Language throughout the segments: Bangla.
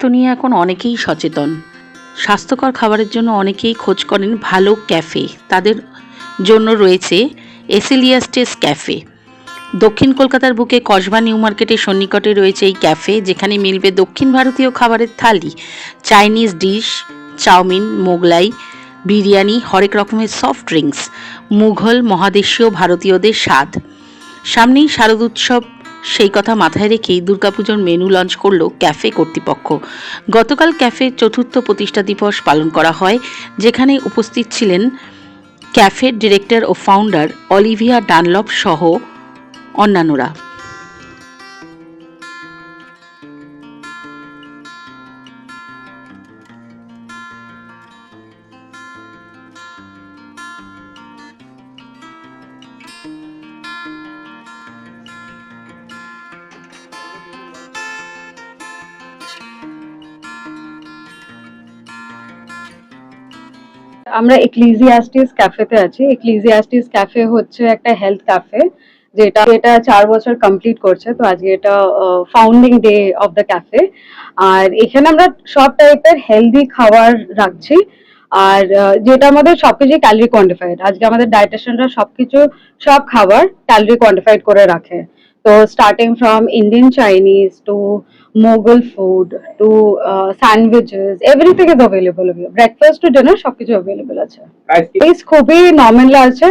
স্বাস্থ্য নিয়ে এখন অনেকেই সচেতন। স্বাস্থ্যকর খাবারের জন্য অনেকেই খোঁজ করেন ভালো ক্যাফে। তাদের জন্য রয়েছে এসিলিয়াস্টেস ক্যাফে। দক্ষিণ কলকাতার বুকে কসবা নিউ মার্কেটের সন্নিকটে রয়েছে এই ক্যাফে, যেখানে মিলবে দক্ষিণ ভারতীয় খাবারের thali. Chinese dish, chow mein, Mughlai, biryani, হরেক রকমের সফট ড্রিঙ্কস, মুঘল মহাদেশীয় ভারতীয়দের স্বাদ। সামনেই শারদ উৎসব সেই কথা মাথায় রেখেই দুর্গাপুজোর মেনু লঞ্চ করল ক্যাফে কর্তৃপক্ষ। গতকাল ক্যাফের চতুর্থ প্রতিষ্ঠা দিবস পালন করা হয়, যেখানে উপস্থিত ছিলেন ক্যাফের ডিরেক্টর ও ফাউন্ডার অলিভিয়া ডানলপ সহ অন্যান্যরা। আমরা এক্লিজিয়াস্টিস ক্যাফেতে আছি। এক্লিজিয়াস্টিস ক্যাফে হচ্ছে একটা হেলথ ক্যাফে যেটা এটা চার বছর কমপ্লিট করছে। তো আজকে এটা founding day of the café আর এখানে আমরা সব টাইপের হেলদি খাবার রাখছি। আর যেটা আমাদের সবকিছু ক্যালোরি কোয়ান্টিফাইড আজকে আমাদের ডায়েটিশিয়ানরা সবকিছু সব খাবার ক্যালোরি কোয়ান্টিফাইড করে রাখে। তো starting from Indian Chinese to Mughal food to sandwiches everything is available breakfast to dinner সবকিছু অ্যাভেলেবল আছে। প্রাইস খুবই নর্মাল আছে।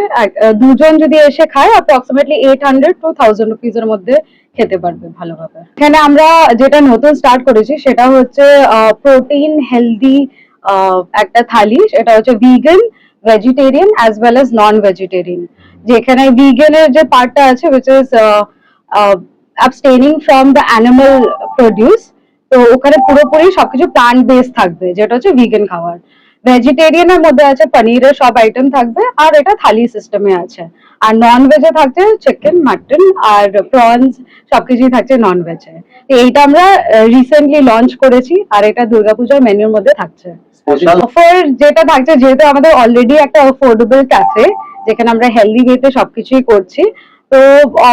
দুজন যদি এসে খায় approximately eight hundred to thousand রুপিজের মধ্যে খেতে পারবে ভালোভাবে। এখানে আমরা যেটা নতুন স্টার্ট করেছি সেটা হচ্ছে প্রোটিন হেলদি একটা থালি, সেটা হচ্ছে vegan vegetarian as well as non vegetarian যেখানে ভিগানের যে পার্টটা আছে which is abstaining from the animal produce তো ওখানে পুরোপুরি সবকিছু প্লান্ট বেস থাকবে, যেটা হচ্ছে ভিগান খাবার। ভেজিটেরিয়ানের মধ্যে আছে পনিরের সব আইটেম থাকবে আর এটা থালি সিস্টেমে আছে। আর নন ভেজে থাকছে চিকেন মাটন আর প্রনস সবকিছুই থাকছে নন ভেজে এইটা আমরা রিসেন্টলি লঞ্চ করেছি আর এটা দুর্গাপূজার মেনুর মধ্যে থাকছে। অফার যেটা থাকছে যেহেতু আমাদের অলরেডি একটা অফোর্ডেবল ক্যাফে যেখানে আমরা হেলদি ওয়েতে সবকিছুই করছি। তো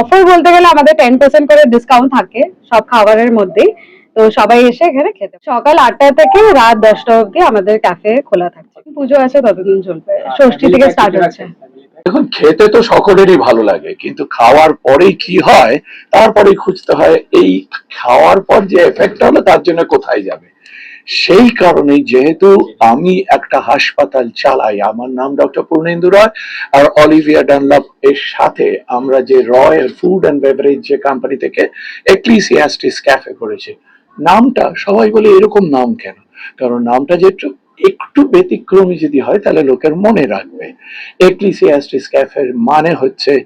অফার বলতে গেলে আমাদের টেন পার্সেন্ট করে ডিসকাউন্ট থাকে সব খাবারের মধ্যেই। তো সবাই এসে এখানে খেতে সকাল আটটা থেকে রাত দশটা অবধি আমাদের ক্যাফে খোলা থাকছে। পুজো আছে ততদিন চলবে। ষষ্ঠী থেকে স্টার্ট হচ্ছে। দেখুন খেতে তো সকলেরই ভালো লাগে কিন্তু খাওয়ার পরেই কি হয় তারপরেই খুঁজতে হয় এই খাওয়ার পর যে এফেক্ট হলো তার জন্য কোথায় যাবে? সেই কারণেই যেহেতু আমি একটা হাসপাতাল চালাই আমার নাম ডক্টর পূর্ণেন্দু রয় আর অলিভিয়া ডানলপ এর সাথে আমরা যে রয় ফুড অ্যান্ড বেভারেজ যে কোম্পানি থেকে এক্লিসিয়াস্টিস ক্যাফে করেছি নামটা, সবাই বলে এরকম নাম কেন? কারণ নামটা যে একটু একটু ব্যতিক্রমী যদি হয়, তাহলে লোকের মনে রাখবে। এক্লিসিয়াস্টিস ক্যাফের মানে হচ্ছে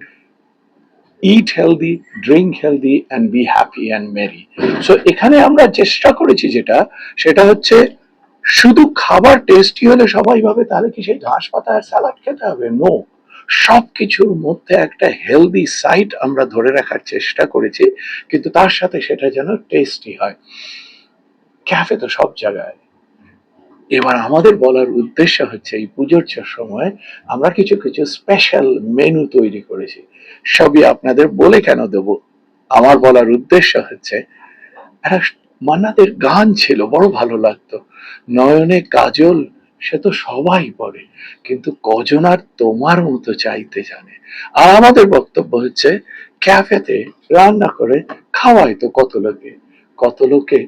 eat healthy drink healthy and be happy and merry so এখানে আমরা চেষ্টা করেছি যেটা, সেটা হচ্ছে, শুধু খাবার টেস্টি হলে সবাই ভাবে, তাহলে কি সেই ঘাস পাতা আর স্যালাড খেতে হবে? নো সব কিছুর মধ্যে একটা হেলদি সাইড আমরা ধরে রাখার চেষ্টা করেছি, কিন্তু তার সাথে সেটা যেন টেস্টি হয়। ক্যাফে তো সব জায়গায়। এবার আমাদের বলার উদ্দেশ্য হচ্ছে এই পুজোর সময় আমরা কিছু কিছু স্পেশাল মেনু তৈরি করেছি। সবই আপনাদের বলে কেন দেব? আমার বলার উদ্দেশ্য হচ্ছে মান্নাদের গান ছিল, বড় ভালো লাগতো। নয়নে কাজল সে তো সবাই পড়ে কিন্তু কজন আর তোমার মতো চাইতে জানে? আর আমাদের বক্তব্য হচ্ছে, ক্যাফেতে রান্না করে খাওয়ায় তো কত লোকে। কত লোকে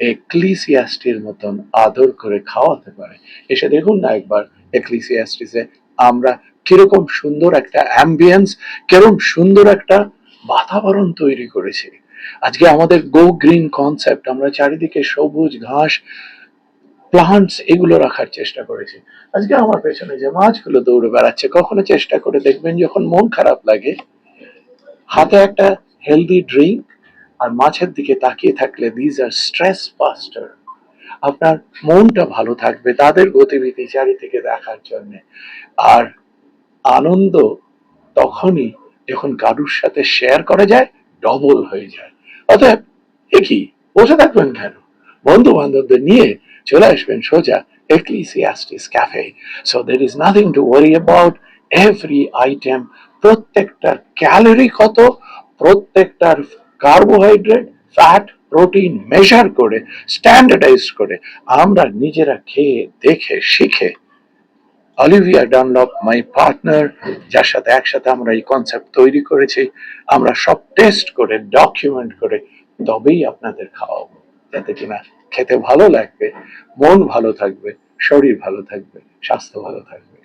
এক্লিসিয়াস্টির মতন আদর করে খাওয়াতে পারে। এসে দেখুন না একবার এক্লিসিয়াস্টিসে আমরা কীরকম সুন্দর একটা অ্যাম্বিয়েন্স কীরকম সুন্দর একটা বাতাবরণ তৈরি করেছি। আজকে আমাদের গো গ্রিন কনসেপ্ট আমরা চারিদিকে সবুজ ঘাস প্লান্টস এগুলো রাখার চেষ্টা করেছি। আজকে আমার পেছনে যে মাছগুলো দৌড়ে বেড়াচ্ছে, কখনো চেষ্টা করে দেখবেন যখন মন খারাপ লাগে, হাতে একটা হেলদি ড্রিঙ্ক আর মাছের দিকে তাকিয়ে থাকলে দিজ আর স্ট্রেস বাস্টার আপনার মনটা ভালো থাকবে তাদের গতিবিধি চারিদিকে দেখার জন্য। আর আনন্দ তখনই যখন কারুর সাথে শেয়ার করা যায় ডবল হয়ে যায়। অতএব এ কি? বসে থাকবেন কেন? বন্ধু বান্ধবদের নিয়ে চলে আসবেন সোজা Ecclesiastes cafe. So there is nothing to worry about every item প্রত্যেকটার ক্যালোরি কত? প্রত্যেকটার কার্বোহাইড্রেট ফ্যাট প্রোটিন মেজার করে স্ট্যান্ডার্ডাইজ করে। আমরা নিজেরা খেয়ে, দেখে, শিখে। অলিভিয়া ডানলপ মাই পার্টনার যার সাথে একসাথে আমরা এই কনসেপ্ট তৈরি করেছি, আমরা সব টেস্ট করে ডকুমেন্ট করে, তবেই আপনাদের খাওয়াবো। যাতে কিনা খেতে ভালো লাগবে মন ভালো থাকবে শরীর ভালো থাকবে স্বাস্থ্য ভালো থাকবে।